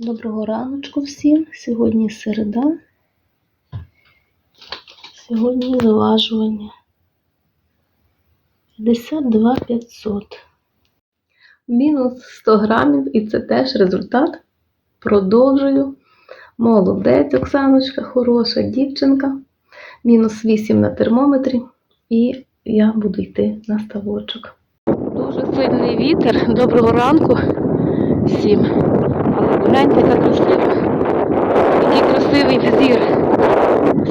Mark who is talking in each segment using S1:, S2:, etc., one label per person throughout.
S1: Доброго раночку всім. Сьогодні середа. Сьогодні зважування. 52 500. Мінус 100 грамів, і це теж результат. Продовжую. Молодець, Оксаночка, хороша дівчинка. Мінус 8 на термометрі. І я буду йти на ставочок. Дуже сильний вітер. Доброго ранку всім. Але погляньте, яка красива. Який красивий взір.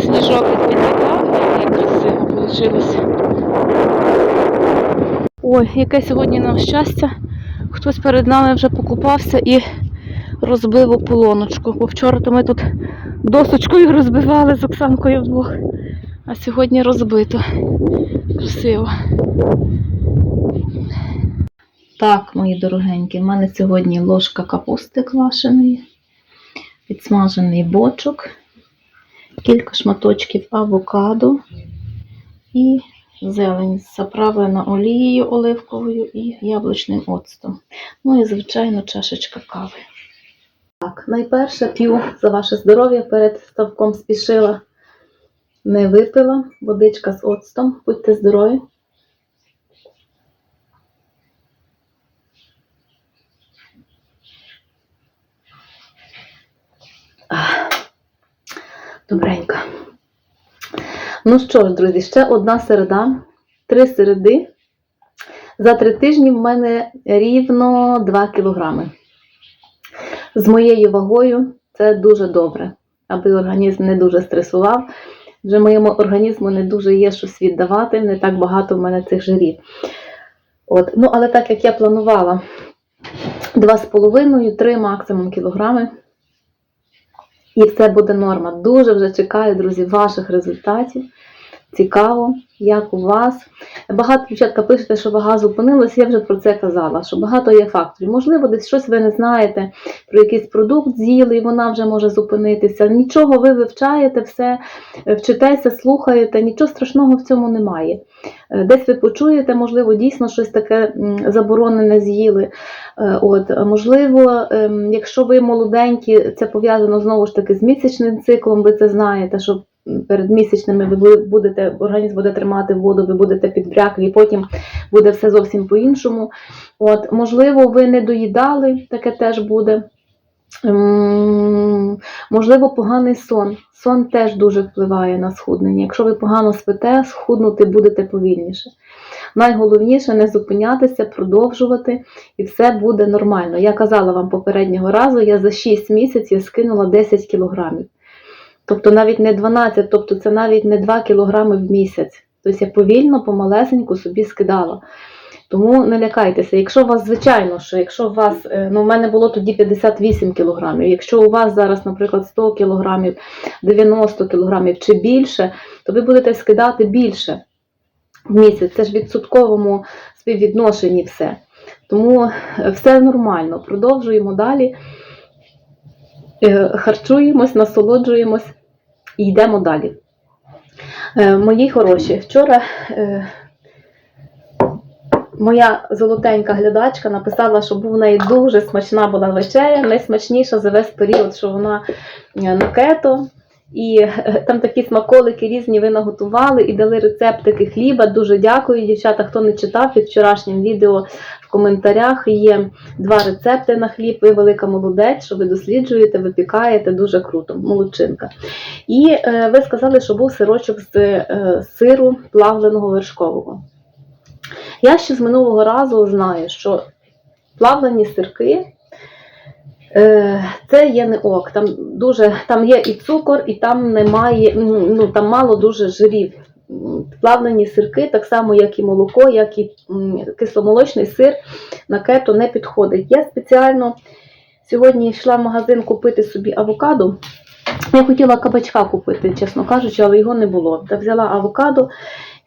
S1: Сніжок від п'ятака, як красиво вийшло. Ой, яке сьогодні нам щастя. Хтось перед нами вже покупався і розбив ополоночку. Бо вчора то ми тут досочкою розбивали з Оксанкою вдвох. А сьогодні розбито. Красиво. Так, мої дорогенькі, в мене сьогодні ложка капусти квашеної, підсмажений бочок, кілька шматочків авокадо і зелень заправлена олією оливковою і яблучним оцтом. Ну і, звичайно, чашечка кави. Так, найперше п'ю за ваше здоров'я перед ставком спішила. Не випила водичка з оцтом. Будьте здорові. Добренько. Ну що ж, друзі, ще одна середа. Три середи. За три тижні в мене рівно 2 кілограми. З моєю вагою це дуже добре, аби організм не дуже стресував. Вже моєму організму не дуже є щось віддавати, не так багато в мене цих жирів. От. Ну, але так як я планувала 2,5-3 максимум кілограми. І це буде норма. Дуже вже чекаю, друзі, ваших результатів. Цікаво, як у вас. Багато дівчатка пишете, що вага зупинилась, я вже про це казала, що багато є факторів. Можливо, десь щось ви не знаєте про якийсь продукт з'їли, і вона вже може зупинитися. Нічого ви вивчаєте, все, вчитеся, слухаєте, нічого страшного в цьому немає. Е, Десь ви почуєте, можливо, дійсно щось таке заборонене з'їли. Е, От, можливо, ем, якщо ви молоденькі, це пов'язано знову ж таки з місячним циклом, ви це знаєте, що перед місячними ви будете, організм буде тримати воду, ви будете підбряклі, потім буде все зовсім по-іншому. От, можливо, ви не доїдали, таке теж буде. Можливо, поганий сон. Сон теж дуже впливає на схуднення. Якщо ви погано спите, схуднути будете повільніше. Найголовніше не зупинятися, продовжувати, і все буде нормально. Я казала вам попереднього разу, я за 6 місяців скинула 10 кілограмів. Тобто навіть не 12, тобто це навіть не 2 кілограми в місяць. Тобто я повільно, помалесеньку собі скидала. Тому не лякайтеся. Якщо у вас, звичайно, що якщо у вас, е, ну в мене було тоді 58 кілограмів, якщо у вас зараз, наприклад, 100 кілограмів, 90 кілограмів чи більше, то ви будете скидати більше в місяць. Це ж відсотковому співвідношенні все. Тому е, все нормально. Продовжуємо далі. Е, Харчуємось, насолоджуємось і йдемо далі. Е, Мої хороші, вчора е, моя золотенька глядачка написала, що був в неї дуже смачна була вечеря, найсмачніша за весь період, що вона на кето. І там такі смаколики різні ви наготували і дали рецептики хліба. Дуже дякую, дівчата. Хто не читав під вчорашнім відео в коментарях є два рецепти на хліб. Ви велика молодець, що ви досліджуєте, випікаєте, дуже круто, молодчинка. І е, ви сказали, що був сирочок з е, сиру плавленого вершкового. Я ще з минулого разу знаю, що плавлені сирки е, це є не ок. Там, дуже, там є і цукор, і там немає, ну, там мало дуже жирів. Плавлені сирки, так само, як і молоко, як і кисломолочний сир на кето не підходить. Я спеціально сьогодні йшла в магазин купити собі авокадо. Я хотіла кабачка купити, чесно кажучи, але його не було. Та взяла авокадо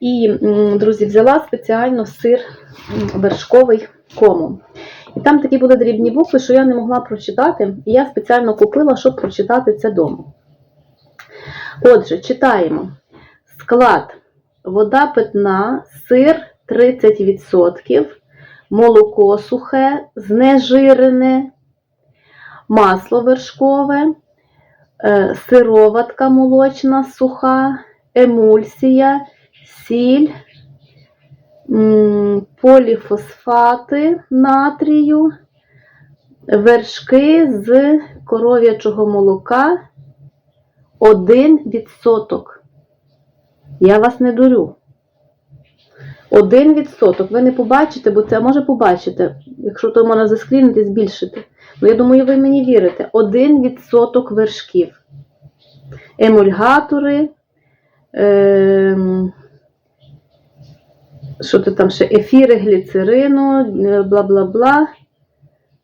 S1: і, друзі, взяла спеціально сир вершковий кому. І там такі були дрібні букви, що я не могла прочитати, і я спеціально купила, щоб прочитати це вдома. Отже, читаємо. Склад: вода питна, сир 30%, молоко сухе, знежирене, масло вершкове, е, сироватка молочна суха, емульсія, сіль, поліфосфати натрію, вершки з коров'ячого молока 1%. Я вас не дурю. Один відсоток. Ви не побачите, бо це може побачите, якщо то можна заскрінити, збільшити. Ну, я думаю, ви мені вірите. Один відсоток вершків. Емульгатори. Ем, що то там ще? Ефіри гліцерину, е, бла-бла-бла.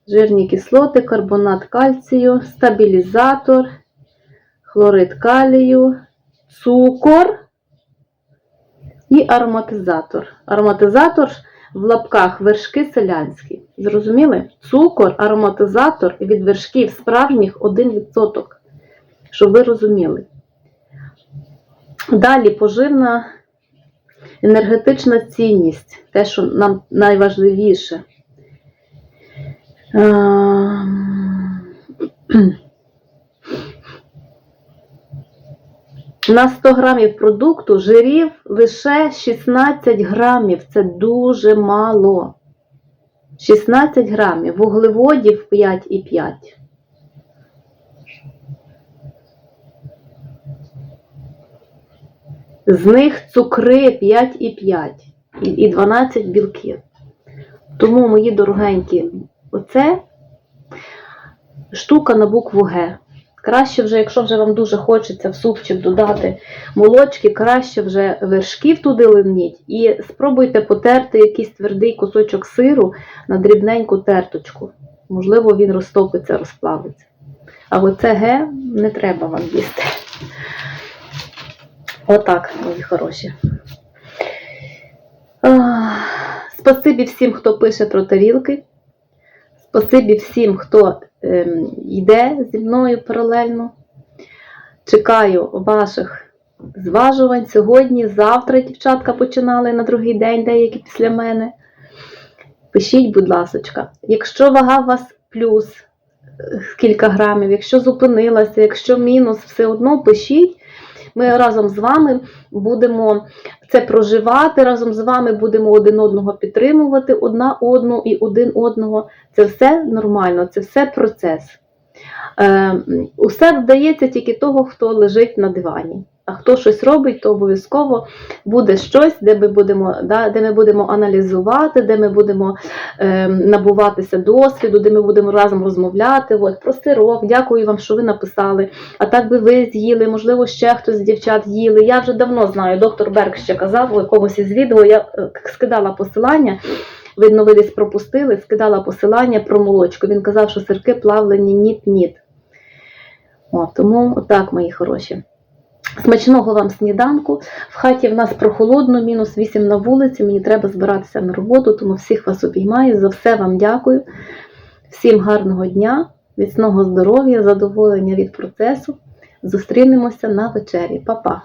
S1: Жирні кислоти, карбонат кальцію, стабілізатор, хлорид калію, цукор і ароматизатор. Ароматизатор в лапках вершки селянські. Зрозуміли? Цукор, ароматизатор від вершків справжніх 1%. Щоб ви розуміли. Далі поживна енергетична цінність, те, що нам найважливіше. На 100 грамів продукту жирів лише 16 грамів. Це дуже мало. 16 грамів, вуглеводів 5,5. З них цукри 5,5 і і 12 білків. Тому, мої дорогенькі, оце штука на букву Г. Краще вже, якщо вже вам дуже хочеться в супчик додати молочки, краще вже вершків туди лимніть і спробуйте потерти якийсь твердий кусочок сиру на дрібненьку терточку. Можливо, він розтопиться, розплавиться. А оце Г не треба вам їсти. Отак, мої хороші. Спасибі всім, хто пише про тарілки. Спасибі всім, хто ем, йде зі мною паралельно. Чекаю ваших зважувань сьогодні, завтра дівчатка починали на другий день, деякі після мене. Пишіть, будь ласочка, якщо вага у вас плюс е, кілька грамів, якщо зупинилася, якщо мінус, все одно пишіть. Ми разом з вами будемо це проживати, разом з вами будемо один одного підтримувати, одна одну і один одного. Це все нормально, це все процес. Е, усе вдається тільки того, хто лежить на дивані. А хто щось робить, то обов'язково буде щось, де ми будемо да, де ми будемо аналізувати, де ми будемо е, набуватися досвіду, де ми будемо разом розмовляти. От, про сирок, дякую вам, що ви написали. А так би ви з'їли, можливо, ще хтось з дівчат їли. Я вже давно знаю, доктор Берг ще казав у якомусь із відео, я е, скидала посилання. Видно, ви десь пропустили, скидала посилання про молочку. Він казав, що сирки плавлені ніт-ніт. Тому отак, мої хороші. Смачного вам сніданку. В хаті в нас прохолодно, мінус 8 на вулиці. Мені треба збиратися на роботу, тому всіх вас обіймаю. За все вам дякую. Всім гарного дня, міцного здоров'я, задоволення від процесу. Зустрінемося на вечері. Па-па!